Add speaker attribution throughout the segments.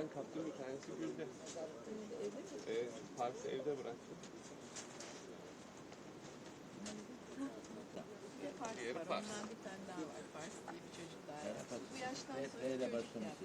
Speaker 1: ben kaptım bir tanesi gülde. Ee, Paris'i evde bıraktım.
Speaker 2: Pars
Speaker 1: Diğeri
Speaker 2: var.
Speaker 1: Pars.
Speaker 2: Ondan bir tane daha var. Pars diye bir çocuk daha. yaptı. Bu yaştan sonra çocuk yaptı.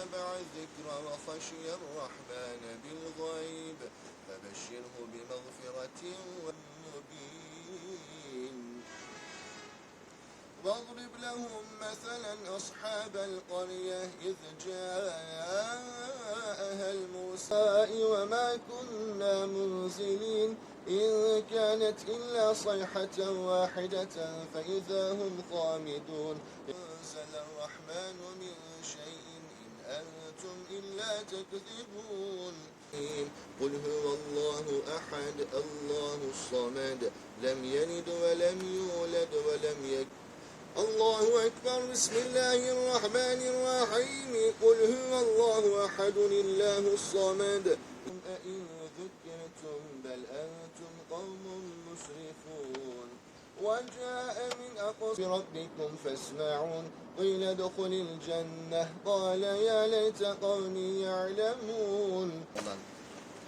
Speaker 3: من اتبع الذكر وخشي الرحمن بالغيب فبشره بمغفرة ومبين. واضرب لهم مثلا أصحاب القرية إذ جاءها الموسى وما كنا منزلين. إن كانت إلا صيحة واحدة فإذا هم خامدون أنزل الرحمن من تكذبون. قل هو الله أحد الله الصمد لم يلد ولم يولد ولم يكن الله أكبر. بسم الله الرحمن الرحيم. قل هو الله أحد الله الصمد وجاء من أقصى ربكم فاسمعون قيل ادخل الجنة قال يا ليت قومي يعلمون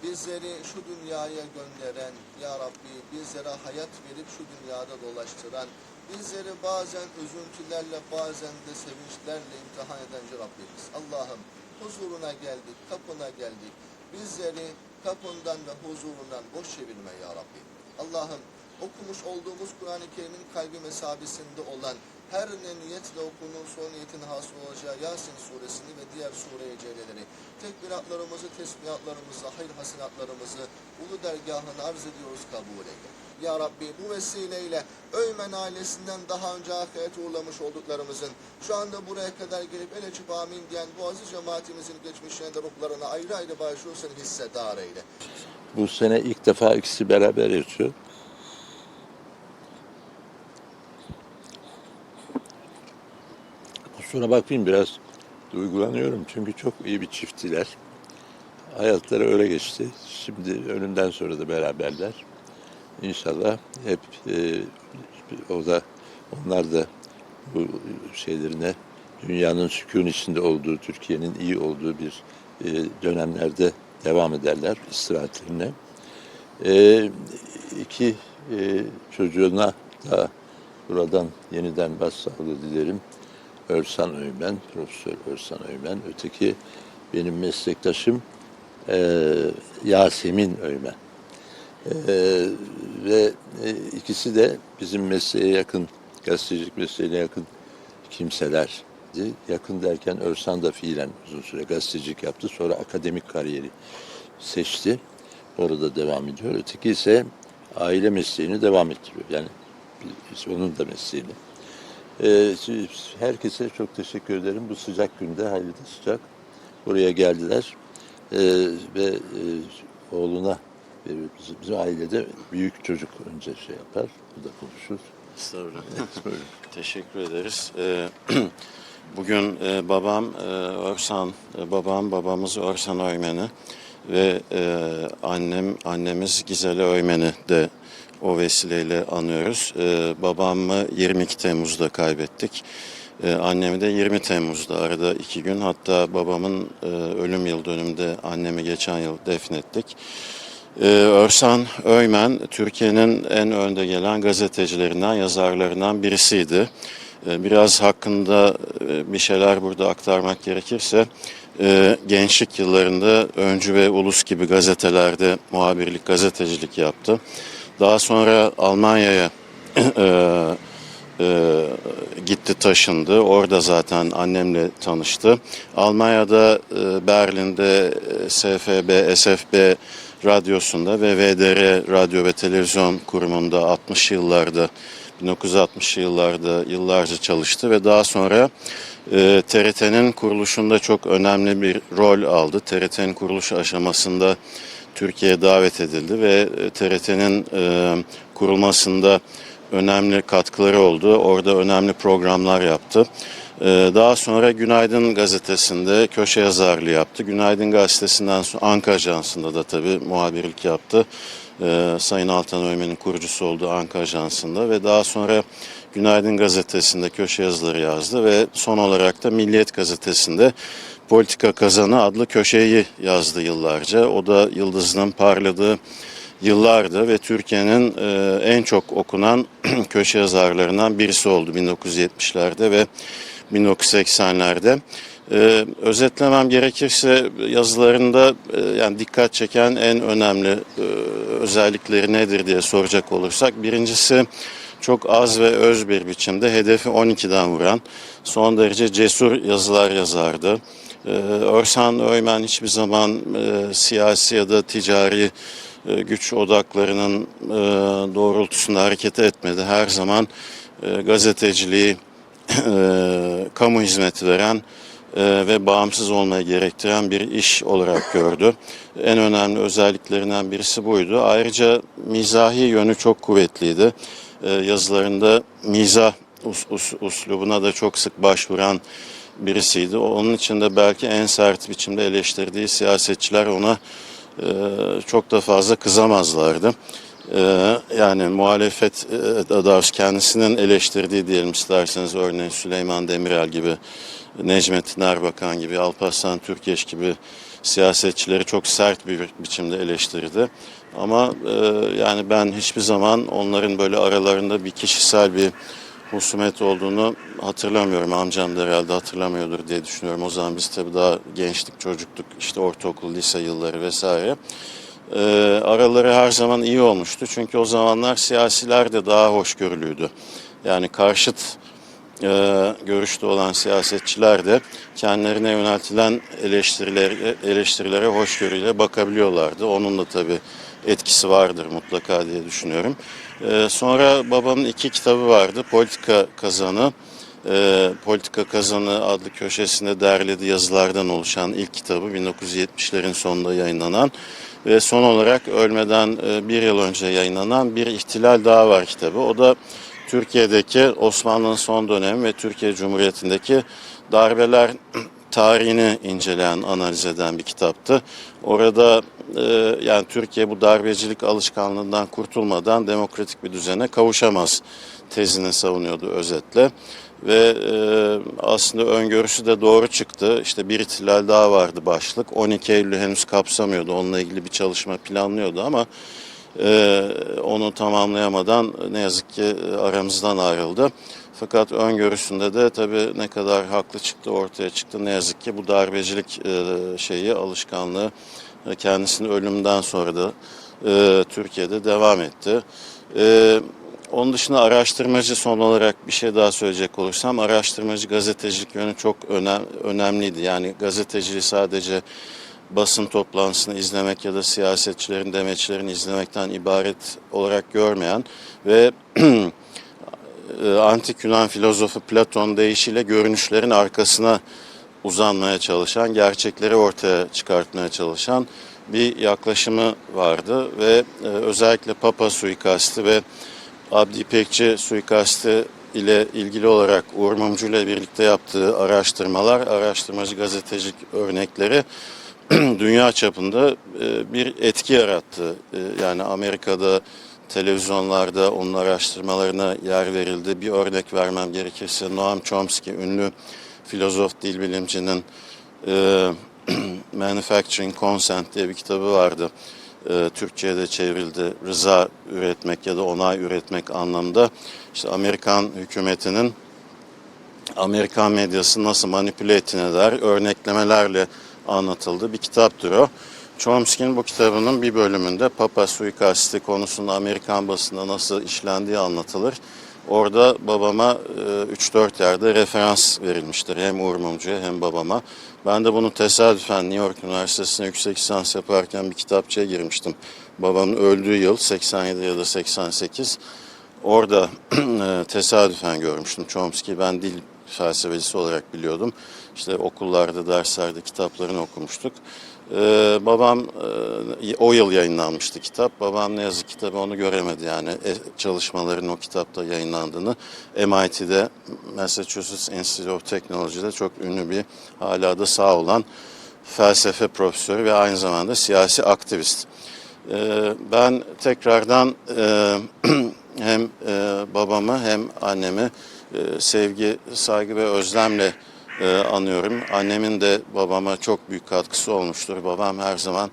Speaker 3: Bizleri şu dünyaya gönderen Ya Rabbi bizlere hayat verip şu dünyada dolaştıran bizleri bazen üzüntülerle bazen de sevinçlerle imtihan eden Yüce Rabbimiz. Allah'ım huzuruna geldik, kapına geldik. Bizleri kapından ve huzurundan boş çevirme Ya Rabbi. Allah'ım okumuş olduğumuz Kur'an-ı Kerim'in kalbi mesabesinde olan her ne niyetle okunursa o niyetin hasıl olacağı Yasin suresini ve diğer sure-i celeleri, tekbiratlarımızı, tesbihatlarımızı, hayır hasenatlarımızı ulu dergahına arz ediyoruz kabul eyle. Ya Rabbi bu vesileyle Öymen ailesinden daha önce ahirete uğurlamış olduklarımızın şu anda buraya kadar gelip el açıp amin diyen Boğaziçi cemaatimizin geçmişlerinde ruhlarına ayrı ayrı bağışlıyorsan hissedar eyle.
Speaker 4: Bu sene ilk defa ikisi beraber yaşıyor. Kusura bakmayın biraz duygulanıyorum çünkü çok iyi bir çifttiler. Hayatları öyle geçti. Şimdi önümden sonra da beraberler. İnşallah hep e, o da onlar da bu şeylerine dünyanın sükun içinde olduğu, Türkiye'nin iyi olduğu bir e, dönemlerde devam ederler istirahatlerine. E, iki e, çocuğuna da buradan yeniden başsağlığı dilerim. Örsan Öymen, Profesör Örsan Öymen. Öteki benim meslektaşım e, Yasemin Öymen. E, ve e, ikisi de bizim mesleğe yakın, gazetecilik mesleğine yakın kimseler. Yakın derken Örsan da fiilen uzun süre gazetecilik yaptı. Sonra akademik kariyeri seçti. Orada devam ediyor. Öteki ise aile mesleğini devam ettiriyor. Yani onun da mesleğini. Ee, herkese çok teşekkür ederim. Bu sıcak günde, hayli sıcak. Buraya geldiler. Ee, ve e, oğluna veriyor. Bizim, bizim ailede büyük çocuk önce şey yapar. Bu da konuşur.
Speaker 5: Estağfurullah. Teşekkür ederiz. Ee, Bugün e, babam e, Örsan, e, babam babamız Örsan Öymen'i ve e, annem annemiz Gizele Öymen'i de o vesileyle anıyoruz. E, babamı 22 Temmuz'da kaybettik. E, annemi de 20 Temmuz'da arada iki gün hatta babamın e, ölüm yıl dönümünde annemi geçen yıl defnettik. Ee, Örsan Öymen Türkiye'nin en önde gelen gazetecilerinden, yazarlarından birisiydi. Ee, Biraz hakkında e, bir şeyler burada aktarmak gerekirse e, gençlik yıllarında Öncü ve Ulus gibi gazetelerde muhabirlik, gazetecilik yaptı. Daha sonra Almanya'ya e, e, gitti taşındı. Orada zaten annemle tanıştı. Almanya'da e, Berlin'de e, SFB, SFB radyosunda ve VDR radyo ve televizyon kurumunda 60 yıllarda 1960 yıllarda yıllarca çalıştı ve daha sonra e, TRT'nin kuruluşunda çok önemli bir rol aldı. TRT'nin kuruluş aşamasında Türkiye'ye davet edildi ve e, TRT'nin e, kurulmasında önemli katkıları oldu. Orada önemli programlar yaptı. Ee, Daha sonra Günaydın gazetesinde köşe yazarlığı yaptı. Günaydın gazetesinden sonra Anka Ajansı'nda da tabii muhabirlik yaptı. Sayın Altan Öymen'in kurucusu olduğu Anka Ajansı'nda ve daha sonra Günaydın gazetesinde köşe yazıları yazdı ve son olarak da Milliyet gazetesinde Politika Kazanı adlı köşeyi yazdı yıllarca. O da yıldızının parladığı yıllardı ve Türkiye'nin e, en çok okunan köşe yazarlarından birisi oldu 1970'lerde ve 1980'lerde. E, özetlemem gerekirse yazılarında e, yani dikkat çeken en önemli e, özellikleri nedir diye soracak olursak birincisi çok az ve öz bir biçimde hedefi 12'den vuran son derece cesur yazılar yazardı. Ee, Örsan Öymen hiçbir zaman e, siyasi ya da ticari e, güç odaklarının e, doğrultusunda hareket etmedi. Her zaman gazeteciliği, kamu hizmeti veren ve bağımsız olmayı gerektiren bir iş olarak gördü. En önemli özelliklerinden birisi buydu. Ayrıca mizahi yönü çok kuvvetliydi. E, yazılarında mizah us, us, uslubuna da çok sık başvuran birisiydi. Onun için de belki en sert biçimde eleştirdiği siyasetçiler ona e, çok da fazla kızamazlardı. E, yani muhalefet e, daha kendisinin eleştirdiği diyelim isterseniz örneğin Süleyman Demirel gibi, Necmettin Erbakan gibi, Alparslan Türkeş gibi siyasetçileri çok sert bir biçimde eleştirdi. Ama e, yani ben hiçbir zaman onların böyle aralarında bir kişisel bir husumet olduğunu hatırlamıyorum. Amcam da herhalde hatırlamıyordur diye düşünüyorum. O zaman biz tabii daha gençlik, çocuktuk. işte ortaokul, lise yılları vesaire. Ee, araları her zaman iyi olmuştu. Çünkü o zamanlar siyasiler de daha hoşgörülüydü. Yani karşıt e, görüşte olan siyasetçiler de kendilerine yöneltilen eleştirilere, eleştirilere hoşgörüyle bakabiliyorlardı. Onun da tabii etkisi vardır mutlaka diye düşünüyorum. Ee, sonra babamın iki kitabı vardı. Politika Kazanı, e, Politika Kazanı adlı köşesinde derlediği yazılardan oluşan ilk kitabı 1970'lerin sonunda yayınlanan ve son olarak ölmeden e, bir yıl önce yayınlanan Bir İhtilal Daha Var kitabı. O da Türkiye'deki Osmanlı'nın son dönemi ve Türkiye Cumhuriyeti'ndeki darbeler tarihini inceleyen, analiz eden bir kitaptı. Orada e, yani Türkiye bu darbecilik alışkanlığından kurtulmadan demokratik bir düzene kavuşamaz tezini savunuyordu özetle. Ve e, aslında öngörüsü de doğru çıktı. İşte bir ihtilal daha vardı başlık. 12 Eylül'ü henüz kapsamıyordu. Onunla ilgili bir çalışma planlıyordu ama e, onu tamamlayamadan ne yazık ki aramızdan ayrıldı. Fakat öngörüsünde de tabii ne kadar haklı çıktı ortaya çıktı. Ne yazık ki bu darbecilik e, şeyi, alışkanlığı e, kendisinin ölümünden sonra da e, Türkiye'de devam etti. E, onun dışında araştırmacı son olarak bir şey daha söyleyecek olursam araştırmacı gazetecilik yönü çok önem, önemliydi. Yani gazeteciliği sadece basın toplantısını izlemek ya da siyasetçilerin demeçlerini izlemekten ibaret olarak görmeyen ve e, antik Yunan filozofu Platon deyişiyle görünüşlerin arkasına uzanmaya çalışan, gerçekleri ortaya çıkartmaya çalışan bir yaklaşımı vardı ve e, özellikle Papa suikastı ve Abdi İpekçi suikastı ile ilgili olarak Uğur Mumcu ile birlikte yaptığı araştırmalar, araştırmacı gazetecilik örnekleri dünya çapında e, bir etki yarattı. E, Yani Amerika'da televizyonlarda onun araştırmalarına yer verildi. Bir örnek vermem gerekirse Noam Chomsky, ünlü filozof, dil bilimcinin e, Manufacturing Consent diye bir kitabı vardı. E, çevrildi. Rıza üretmek ya da onay üretmek anlamda. İşte Amerikan hükümetinin Amerikan medyası nasıl manipüle ettiğine dair örneklemelerle anlatıldı. Bir kitaptır o. Chomsky'nin bu kitabının bir bölümünde Papa suikasti konusunda Amerikan basında nasıl işlendiği anlatılır. Orada babama e, 3-4 yerde referans verilmiştir. Hem Uğur Mumcu'ya hem babama. Ben de bunu tesadüfen New York Üniversitesi'ne yüksek lisans yaparken bir kitapçıya girmiştim. Babamın öldüğü yıl 87 ya da 88. Orada e, tesadüfen görmüştüm Chomsky. Ben dil felsefecisi olarak biliyordum. İşte okullarda, derslerde kitaplarını okumuştuk. Ee, babam e, o yıl yayınlanmıştı kitap. Babam ne yazık ki tabii onu göremedi yani e, çalışmaların o kitapta yayınlandığını. MIT'de Massachusetts Institute of Technology'de çok ünlü bir hala da sağ olan felsefe profesörü ve aynı zamanda siyasi aktivist. Ee, ben tekrardan e, hem e, babamı hem annemi e, sevgi, saygı ve özlemle e, anıyorum. Annemin de babama çok büyük katkısı olmuştur. Babam her zaman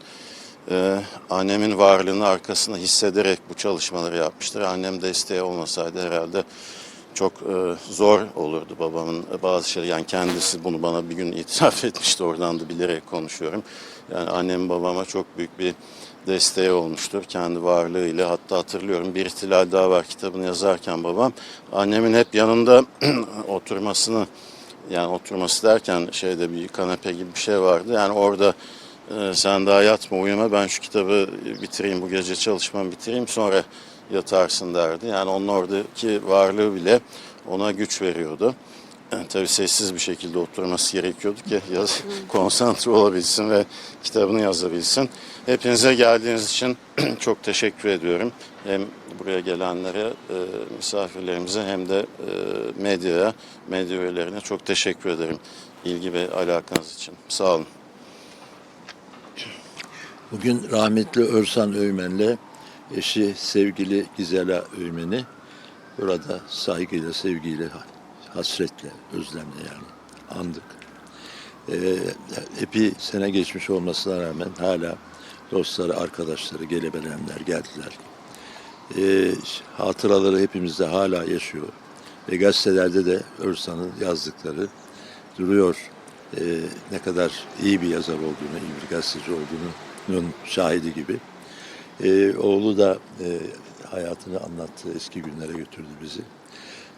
Speaker 5: e, annemin varlığını arkasında hissederek bu çalışmaları yapmıştır. Annem desteği olmasaydı herhalde çok e, zor olurdu babamın bazı şeyler. Yani kendisi bunu bana bir gün itiraf etmişti. Oradan da bilerek konuşuyorum. Yani annem babama çok büyük bir desteği olmuştur. Kendi varlığıyla hatta hatırlıyorum bir ihtilal daha var kitabını yazarken babam annemin hep yanında oturmasını yani oturması derken şeyde bir kanepe gibi bir şey vardı. Yani orada e, sen daha yatma uyuma ben şu kitabı bitireyim bu gece çalışmamı bitireyim sonra yatarsın derdi. Yani onun oradaki varlığı bile ona güç veriyordu. Yani tabii sessiz bir şekilde oturması gerekiyordu ki yaz, konsantre olabilsin ve kitabını yazabilsin. Hepinize geldiğiniz için çok teşekkür ediyorum. Hem buraya gelenlere, e, misafirlerimize hem de e, medyaya, medya üyelerine çok teşekkür ederim. ilgi ve alakanız için. Sağ olun.
Speaker 4: Bugün rahmetli Örsan Öğmen'le eşi sevgili Gizela Öğmen'i burada saygıyla, sevgiyle, hasretle, özlemle yani andık. Ee, epi sene geçmiş olmasına rağmen hala dostları, arkadaşları, gelebelenler geldiler. Ee, hatıraları hepimizde hala yaşıyor. Ve gazetelerde de Örsan'ın yazdıkları duruyor. Ee, ne kadar iyi bir yazar olduğunu, iyi bir gazeteci olduğunun şahidi gibi. Ee, oğlu da e, hayatını anlattığı eski günlere götürdü bizi.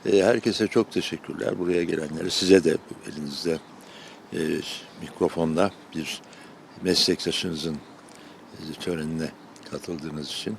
Speaker 4: Ee, herkese çok teşekkürler. Buraya gelenlere, size de elinizde e, mikrofonla bir meslektaşınızın e, törenine katıldığınız için.